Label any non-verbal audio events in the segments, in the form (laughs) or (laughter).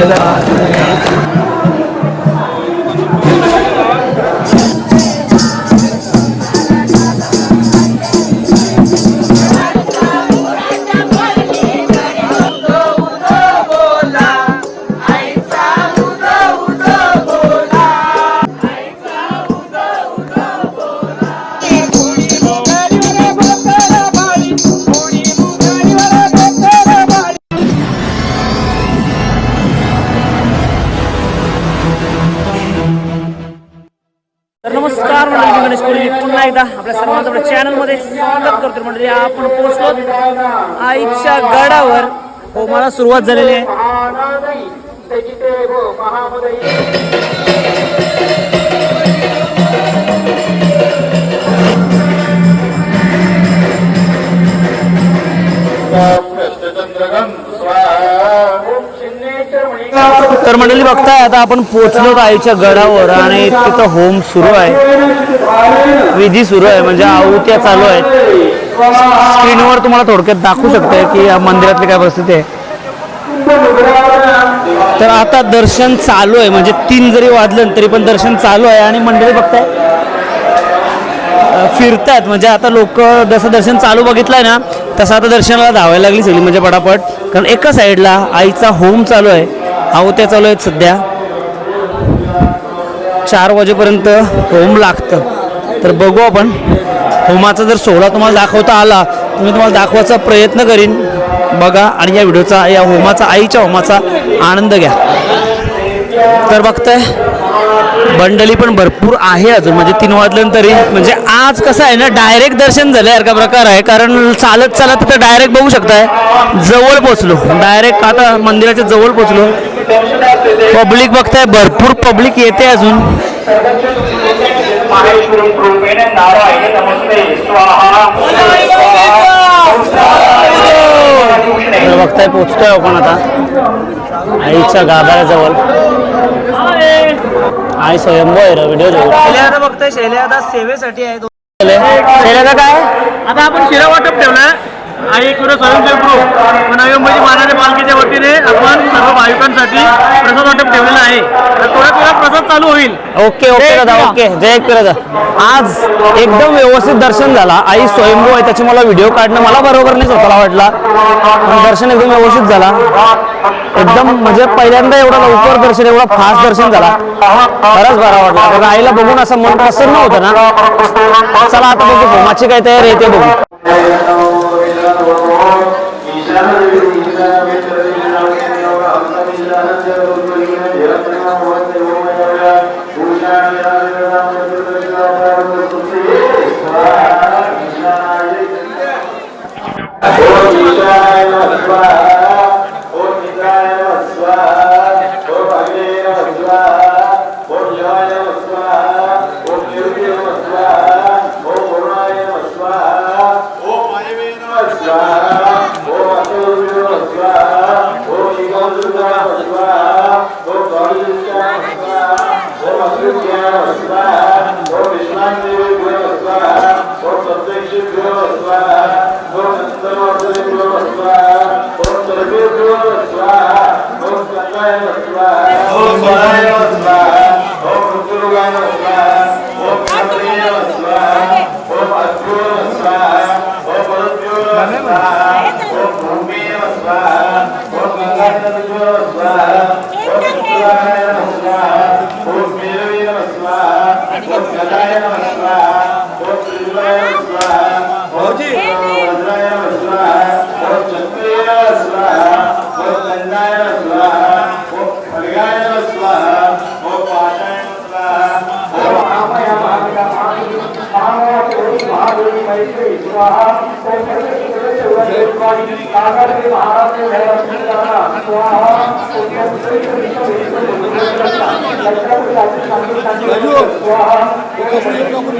तर मंडळी पुन्हा एकदा आपल्या सर्वांचं आपल्या चॅनलमध्ये स्वागत करतो मंडळी. आपण पोहोचलो आईच्या गडावर. हो मला सुरुवात झालेली आहे. तर मंडळी बघताय आता आपण पोचलो आईच्या गडावर आणि तिथं होम सुरू आहे. विधी सुरू आहे म्हणजे आहुत्या चालू आहेत. स्क्रीनवर तुम्हाला थोडक्यात दाखवू शकते की या मंदिरातली काय परिस्थिती आहे. तर आता दर्शन चालू आहे म्हणजे तीन जरी वाजलं तरी पण दर्शन चालू आहे आणि मंडळी बघताय फिरतायत. म्हणजे आता लोक जसं दर्शन चालू बघितलंय ना तसं आता दर्शनाला धावायला लागली सगळी म्हणजे पटापट. कारण एका साईडला आईचा होम चालू आहे. आवत्या चालू आहेत सध्या. चार वाजेपर्यंत होम लागतं. तर बघू आपण. होमाचा जर सोहळा तुम्हाला दाखवता आला तर मी तुम्हाला दाखवायचा प्रयत्न करीन. बघा आणि या व्हिडिओचा या होमाचा आईच्या होमाचा आनंद घ्या. तर बघताय बंडली पण भरपूर आहे अजून. म्हणजे तीन वाजल्यानंतरी म्हणजे आज कसं आहे ना डायरेक्ट दर्शन झालं यार का प्रकार आहे. कारण चालत चालत तिथं डायरेक्ट बघू शकताय जवळ पोचलो. डायरेक्ट आता मंदिराच्या जवळ पोचलो. पब्लिक बघताय भरपूर पब्लिक येते अजून. बघताय पोचतोय आपण आता. आईच्या गाभाऱ्याजवळ. आई स्वयंभू आहे व्हिडिओ शैल्या बघताय शैल्या आता सेवेसाठी आहे शैल्याचा काय? आता आपण शिरा वाटप ठेवलंय. आणि एक किलो स्वयंसेवक ग्रुप नवी मानाने पालखीच्या वतीने आपण सर्व भाविकांसाठी प्रसाद वाटप ठेवलेला आहे. तर थोड्या थोडा प्रसाद चालू होईल. ओके ओके दादा ओके. जय दादा आज एकदम व्यवस्थित दर्शन झाला. आई स्वयंभू आहे त्याची मला व्हिडिओ काढणं मला बरोबर नाही स्वतःला वाटला. दर्शन एकदम व्यवस्थित झाला. एकदम म्हणजे पहिल्यांदा एवढं लवकर दर्शन एवढं फास्ट दर्शन झाला. खरंच बरा वाटला. आईला बघून असं मन प्रसन्न होतं ना. चला आता बघू. होमाची काय तयारी आहे ते बघू. أن أعوذ بالله من شر وما أهل الجوع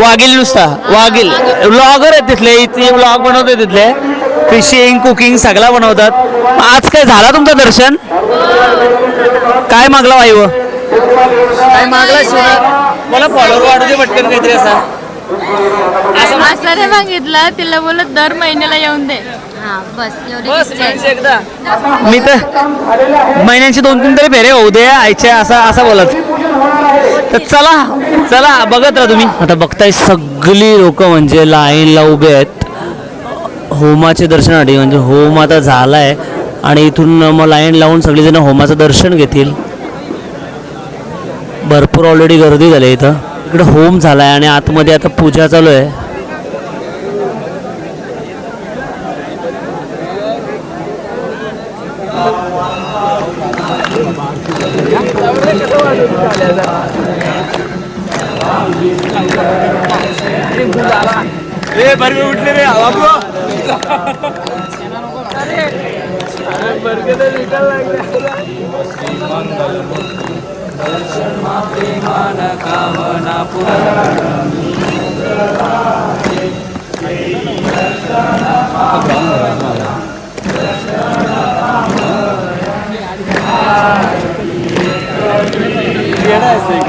वाघिली नुसता वाघिल. ब्लॉगर आहेत तिथले इथे ब्लॉग बनवतात तिथले. फिशिंग कुकिंग सगळा बनवतात. आज काय झाला तुमचं दर्शन? काय मागला वाईव काय मागला मला फॉलोअर वाढू दे पटकन काहीतरी असा. असं नाही मागितलं तिला बोलत दर महिन्याला येऊन दे. बस म्हणजे एकदा. मी तर महिन्यांची दोन तीन तरी फेरे होऊ दे आयच्या असा असा बोलत. तर चला चला बघत राहा तुम्ही. आता बघताय सगळी लोक म्हणजे लाईनला उभे आहेत. होमाचे दर्शनासाठी म्हणजे होम आता झालाय. आणि इथून मग लाईन लावून सगळेजण होमाचं दर्शन घेतील. भरपूर ऑलरेडी गर्दी झाली आहे इथं. इकडे होम झालाय आणि आतमध्ये आता पूजा चालू आहे. ए बर्गे उठले रे बाबू. अरे बर्गे तर विकायला येणार आहे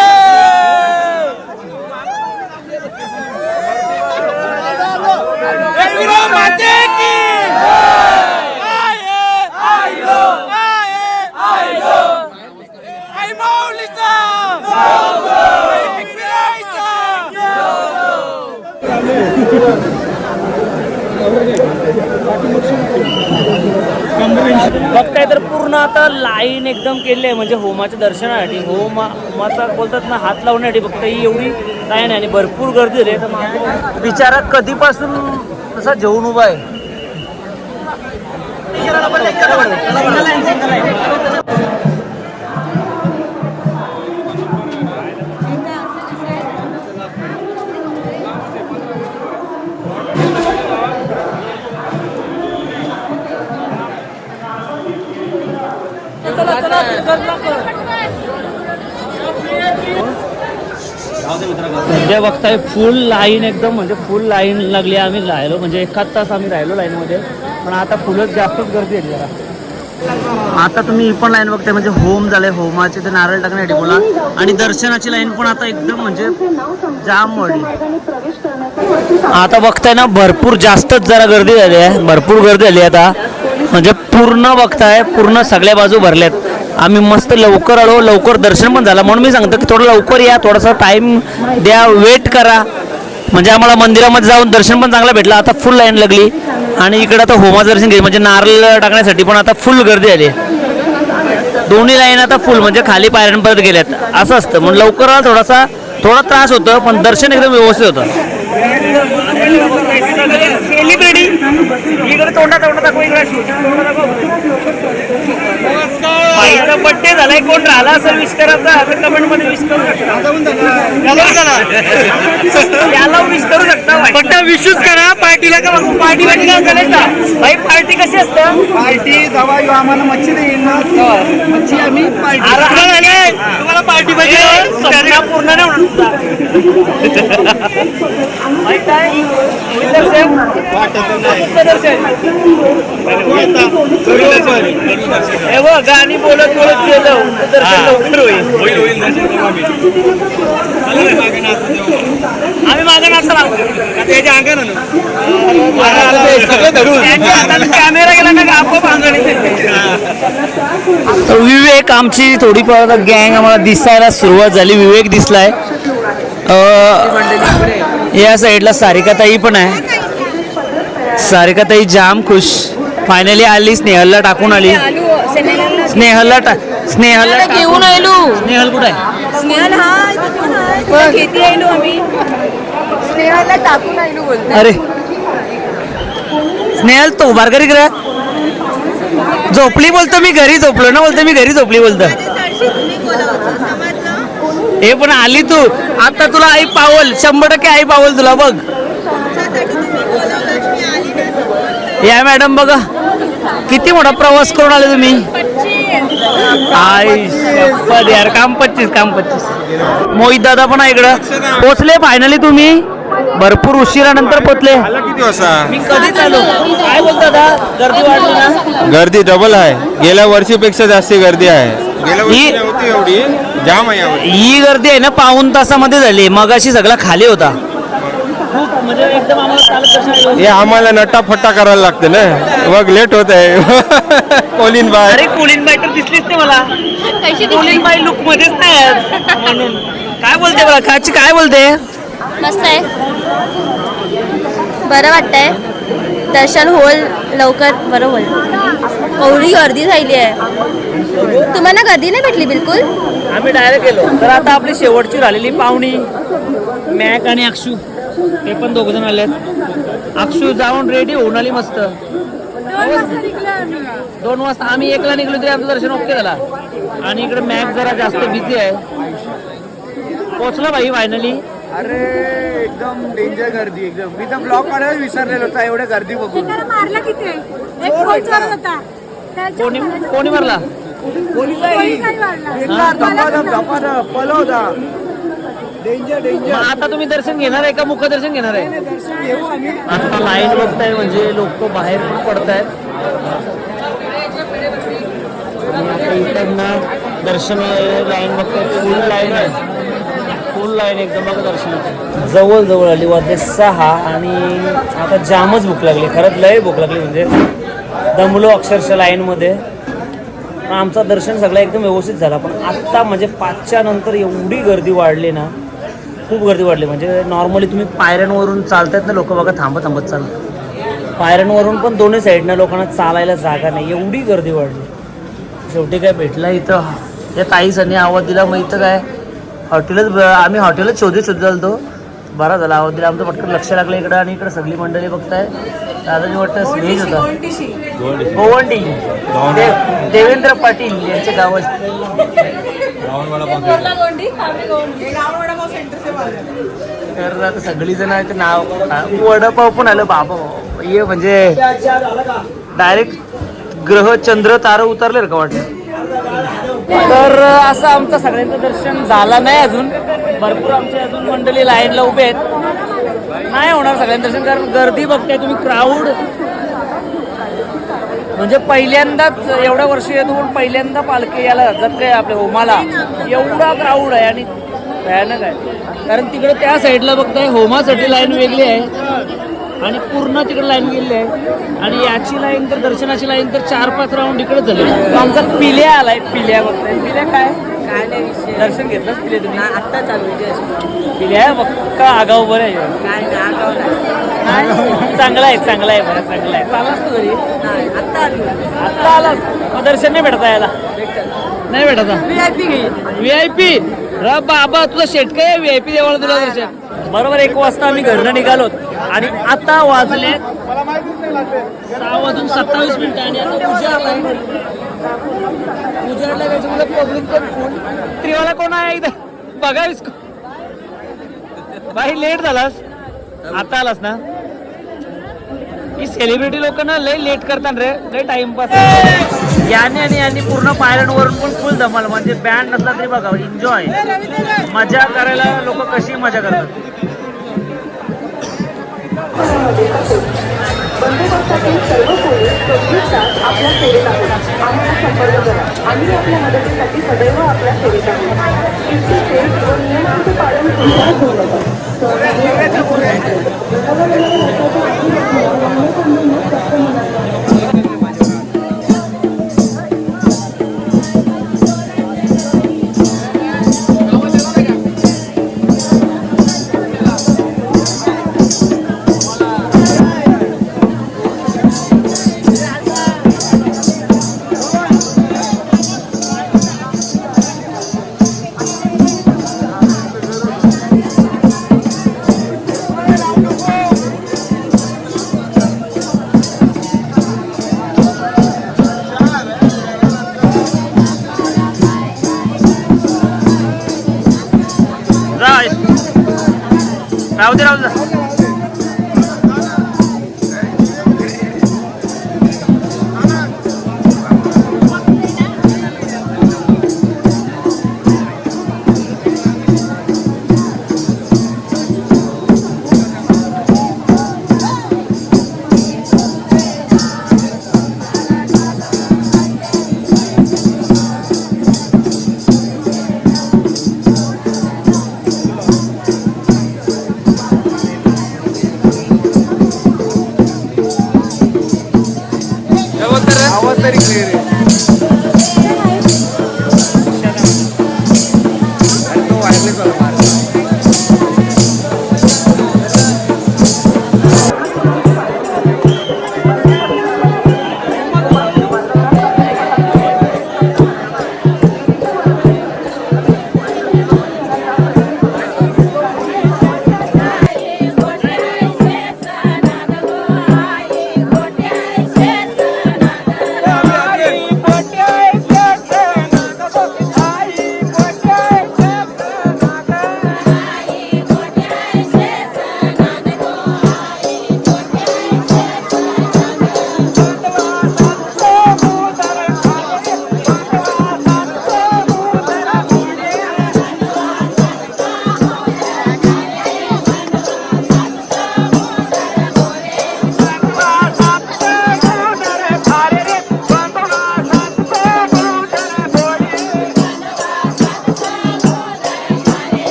बघताय तर पूर्ण आता लाईन एकदम केली आहे. म्हणजे होमाच्या दर्शनासाठी. होम होमाचा बोलतात ना हात लावण्यासाठी फक्त ही एवढी लाईन आहे आणि भरपूर गर्दी झाली तर बिचारा कधीपासून तसा जेवून उभा आहे? सध्या बघताय फुल लाईन एकदम म्हणजे फुल लाईन लागली आम्ही राहिलो. म्हणजे एखाद तास आम्ही राहिलो लाईनमध्ये पण आता फुलच जास्तच गर्दी आहे जरा. आता तुम्ही ही पण लाईन बघताय म्हणजे होम झालंय होमाचे ते नारळ टाकण्यासाठी बोला आणि दर्शनाची लाईन पण आता एकदम म्हणजे जाम वाढली आता बघताय ना भरपूर जास्तच जरा गर्दी झाली आहे. भरपूर गर्दी झाली आता. म्हणजे पूर्ण बघताय पूर्ण सगळ्या बाजू भरल्यात. आम्ही मस्त लवकर आलो लवकर दर्शन पण झालं. म्हणून मी सांगतो की थोडं लवकर या थोडासा टाईम द्या वेट करा. म्हणजे आम्हाला मंदिरामध्ये जाऊन दर्शन पण चांगलं भेटलं. आता फुल लाईन लागली. आणि इकडं आता होमाचं दर्शन घेतलं म्हणजे नारळ टाकण्यासाठी पण आता फुल गर्दी आली. दोन्ही लाईन आता फुल म्हणजे खाली पायऱ्यांपर्यंत गेल्यात. असं असतं. म्हणून लवकर थोडासा थोडा त्रास होतो पण दर्शन एकदम व्यवस्थित होतं. सेलिब्रिटी तोंडा तोंडा दाखव बाईचा बड्डे झालाय. कोण राहिला असेल विश करायचा तर कमेंटमध्ये विश करू शकता. याला विश करू शकता फक्त विशच करा. पार्टीला का पार्टी पार्टी काय चालेल का? भाई पार्टी कशी असते? पार्टी येऊ आम्हाला मच्छी देईल ना मच्छी आम्ही पार्टी पाहिजे स्वप्न पूर्ण नाही? होईल? होईल गाणी बोलत बोलत गेलो तर लवकर होईल. आम्ही. मागे नाचतो त्याच्या अंगानं त्यांच्या हातात कॅमेरा गेला ना आपोआप अंगण तर विवेक आमची थोडीफार गँग आम्हाला दिसायला सुरुवात झाली. विवेक दिसलाय. या साईडला सारिकाताई पण आहे. सारिकाताई जाम खुश. फायनली आली स्नेहलला टाकून आली. स्नेहलला टा स्नेहाला घेऊन आलो. स्नेहल कुठे आहे? स्नेहल हा घेती आलो आम्ही. स्नेहाला टाकून आलो बोलतो अरे. स्नेहल तो बारकरी करा झोपली बोलतो मी घरी झोपलो ना बोलतो मी घरी झोपली बोलतो. हे पण आली तू. आता तुला आई पावल शंभर टक्के आई पावल तुला बघ. या मॅडम बघा. किती मोठा प्रवास करून आले तुम्ही? आई शपथ यार काम पच्चीस काम पच्चीस. मोहित दादा पण आहे इकडं. पोचले फायनली तुम्ही? भरपूर उशिरानंतर पोचले किती वाजता? मी कधीच आलो काय बोलता दादा गर्दी वाढली ना? गर्दी डबल आहे. गेल्या वर्षीपेक्षा जास्त गर्दी आहे. गेल्या वर्षी ही- नव्हती एवढी. जाम आहे यावर्षी ही गर्दी आहे ना पाऊन तासामध्ये झाली. मगाशी सगळा खाली होता. खूप म्हणजे एकदम आम्हाला चालत कसं हे आम्हाला नट्टाफट्टा करायला लागते ना. मग लेट होत आहे. (laughs) कोलिन बाय अरे कुलीन बाई तर दिसलीच नाही मला. कशी कुलीन बाई लुक मध्येच नाही आहेत म्हणून. काय बोलते मला काची काय बोलते? मस्त आहे. बरं वाटतंय. दर्शन होल लवकर बरं होईल एवढी गर्दी झाली आहे. तुम्हाला गर्दी नाही भेटली बिलकुल? आम्ही डायरेक्ट गेलो. तर आता आपली शेवटची राहिलेली पाहुणी मॅक आणि अक्षू. ते पण दोघ जण आलेत. अक्षू जाऊन रेडी होऊन आली मस्त. दोन वाजता आम्ही एकला निघलो तरी आमचं दर्शन ओके झाला. आणि इकडे मॅक जरा जास्त बिझी आहे. पोचला भाई फायनली अरे एकदम डेंजर गर्दी एकदम. मी तर ब्लॉक काढायला विसरलेलो होता. एवढ्या गर्दी बघून. मारला किती एक फोन चालू होता. त्याच्या कोणी कोणी मारला? धपाधप धपाधप डेंजर मग डेंजर आता तुम्ही दर्शन घेणार आहे का? मुखदर्शन घेणार आहे? दर्शन घेऊ आम्ही. आता लाईन बघताय म्हणजे लोक बाहेर पण पडत आहेत इकडनं दर्शन लाईन बघताय फुल लाईन आहे. लाईन एकदम बघा दर्शन जवळ जवळ आली वाजले सहा आणि आता जामच भूक लागली खरंच लय भूक लागली म्हणजे. दमलो अक्षरशः लाईनमध्ये पण आमचं दर्शन सगळं एकदम व्यवस्थित झाला पण आत्ता म्हणजे पाचच्या नंतर एवढी गर्दी वाढली ना खूप गर्दी वाढली. म्हणजे नॉर्मली तुम्ही पायऱ्यांवरून चालतात ना लोक बघा थांबत थांबत चाल पायऱ्यांवरून पण दोन्ही साईडनं लोकांना चालायला जागा नाही एवढी गर्दी वाढली. शेवटी काय भेटला इथं? या ताईसांनी आवाज दिला मग इथं काय? हॉटेलच आम्ही हॉटेलच शोधत शोधत आलतो. बरा झाला. आवाज दिला. आमचं पटकन लक्ष लागलं इकडं आणि इकडं सगळी मंडळी बघताय. दादाजी वाटतं स्नेज होता. गोवंडी. देव- देवेंद्र पाटील यांचे गाव आहे. तर आता सगळी जण आहे ते नाव वडापाव पण आलं. बाबा ये म्हणजे डायरेक्ट ग्रह चंद्र तारा उतरले का वाटतं? तर असं आमचं सगळ्यांचं दर्शन झालं नाही अजून. भरपूर आमचे अजून मंडळी लाईनला उभे आहेत. नाही होणार सगळ्यांचं दर्शन कारण गर्दी बघताय तुम्ही क्राऊड म्हणजे पहिल्यांदाच एवढ्या वर्ष येतो पण पहिल्यांदा पालखी याला जत्रे आपल्या होमाला? एवढा क्राऊड आहे आणि भयानक आहे. कारण तिकडे त्या साईडला बघताय होमासाठी लाईन वेगळी आहे. आणि पूर्ण तिकडे लाईन गेलेली आहे. आणि याची लाईन तर दर्शनाची लाईन तर चार पाच राऊंड इकडे झाले. आमचा पिल्या आलाय पिल्या बघताय. पिल्या काय? काय नाही विषय. दर्शन घेतलं पिले तुम्ही? आत्ता चालू पिल्या बघ का आगाव बरं आहे? काय नाही चांगला आहे चांगला आहे बरं चांगला आहे. चालास तू घरी? आत्ता आलास मग दर्शन नाही भेटता याला नाही भेटत. व्ही आय पी र बाबा तुझा शेट काय व्ही आय पी देवाला तुला दर्शन. बरोबर एक वाजता आम्ही घरनं निघालो आणि आता वाजले सहा वाजून सत्तावीस मिनिटं आणि आता उजाडलाय उजाडला त्याच्यामुळे पब्लिक पण फुल त्रिवाला कोण आहे इथं? बघा बाई भाई लेट झालास. आता आलास ना? ही सेलिब्रिटी लोक ना लय लेट करतात रे. लय टाइमपास याने आणि यांनी पूर्ण पायऱ्यांवरून पण फुल धमाल म्हणजे बँड नसला तरी बघा एन्जॉय मजा करायला लोक कशी मजा करतात?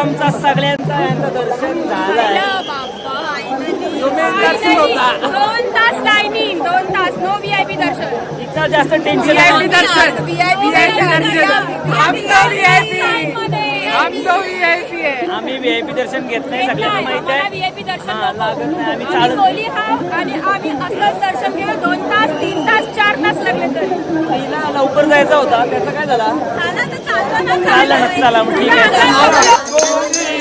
आमचा सगळ्यांचा यांचा दर्शन झालंय. दोन तास लाईनिंग दोन तास. नो व्हीआयपी दर्शन. तिचा जास्त टेन्शन आहे. दर्शन. आम्ही व्हीआयपी दर्शन घेत नाही सगळ्यांना माहीत आहे. व्हीआयपी दर्शन. लागत नाही. आम्ही चालत हा आणि आम्ही असंच दर्शन केलं दोन तास तीन तास चार तास लागले तरी. लवकर जायचा होता. त्याचा काय झाला? झालं तर चाललं ना चाललं ना, चला मग ठीक आहे.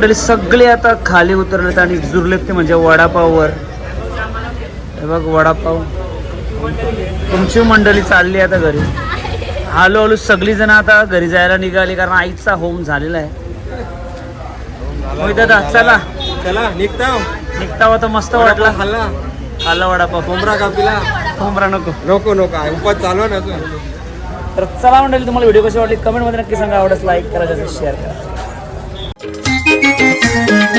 मंडळी सगळे आता खाली उतरलेत आणि जुरलेत ते म्हणजे वडापाववर. हे बघ वडापाव. तुमची मंडळी चालली आता घरी. हळूहळू सगळी जण आता घरी जायला निघाली कारण आईचा होम झालेला आहे. मोहित दादा चला. चला निघता. निघता होता मस्त वाटला. खाल्ला. खाल्ला वडापाव. कोंबडा कापिला कोंबरा नको. नको नको. आहे उपास चालू ना तर चला मंडळी तुम्हाला व्हिडिओ कशी वाटली? कमेंटमध्ये नक्की सांगा. आवडत लाईक करा शेअर करा. Thank you.